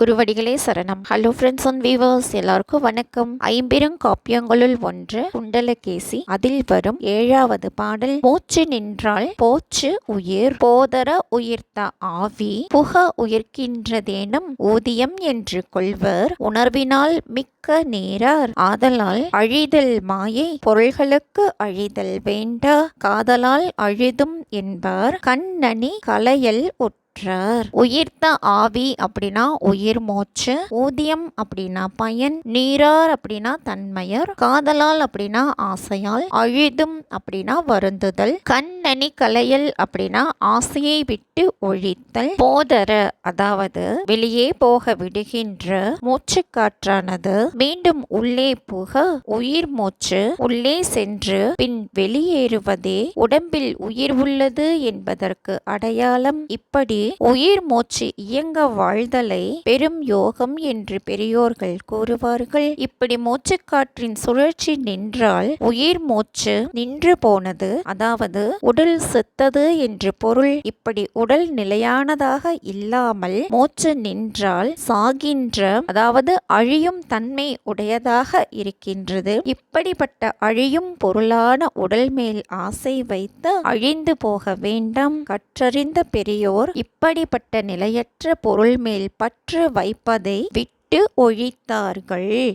குருவடிகளே சரணம். Hello friends and viewers எல்லாருக்கும் வணக்கம். ஐம்பெரும் காப்பியங்களுள் ஒன்று குண்டலகேசி. அதில் வரும் ஏழாவது பாடல் மூச்சு நின்றால் போச்சு உயிர் போதர உயிர்த்த ஆவி புக உயிர்க்கின்றதேனும் ஊதியம் என்று கொள்வர். உணர்வினால் மிக்க நேரார் ஆதலால் அழிதல் மாயை பொருள்களுக்கு அழிதல் வேண்டா காதலால் அழிதும் என்பார். கண்ணனி கலையல் உட் பெற்றார். உயிர்த்த ஆவி அப்படின்னா உயிர் மூச்சு ஊதியம் அப்படின்னா பயன் நீரார் அப்படின்னா தன்மையர் காதலால் அப்படின்னா ஆசையால் அழுதும் அப்படின்னா வருந்துதல் கண்ணனி கலையல் அப்படின்னா ஆசையை விட்டு ஒழித்தல் போதர அதாவது வெளியே போக விடுகின்ற மூச்சு காற்றானது மீண்டும் உள்ளே புக உயிர் மூச்சு உள்ளே சென்று பின் வெளியேறுவதே உடம்பில் உயிர் உள்ளது என்பதற்கு அடையாளம் இப்படி உயிர் மூச்சு இயங்க வாழ்தலை பெரும் யோகம் என்று பெரியோர்கள் கூறுவார்கள். இப்படி மூச்சுக்காற்றின் சுழற்சி நின்றால் உயிர் மூச்சு நின்று போனது அதாவது உடல் செத்தது என்று பொருள். இப்படி உடல் நிலையானதாக இல்லாமல் மூச்சு நின்றால் சாகின்ற அதாவது அழியும் தன்மை உடையதாக இருக்கின்றது. இப்படிப்பட்ட அழியும் பொருளான உடல் மேல் ஆசை வைத்து அழிந்து போக வேண்டாம். கற்றறிந்த பெரியோர் இப்படிப்பட்ட நிலையற்ற பொருள் மேல் பற்று வைப்பதை விட்டு ஒழித்தார்கள்.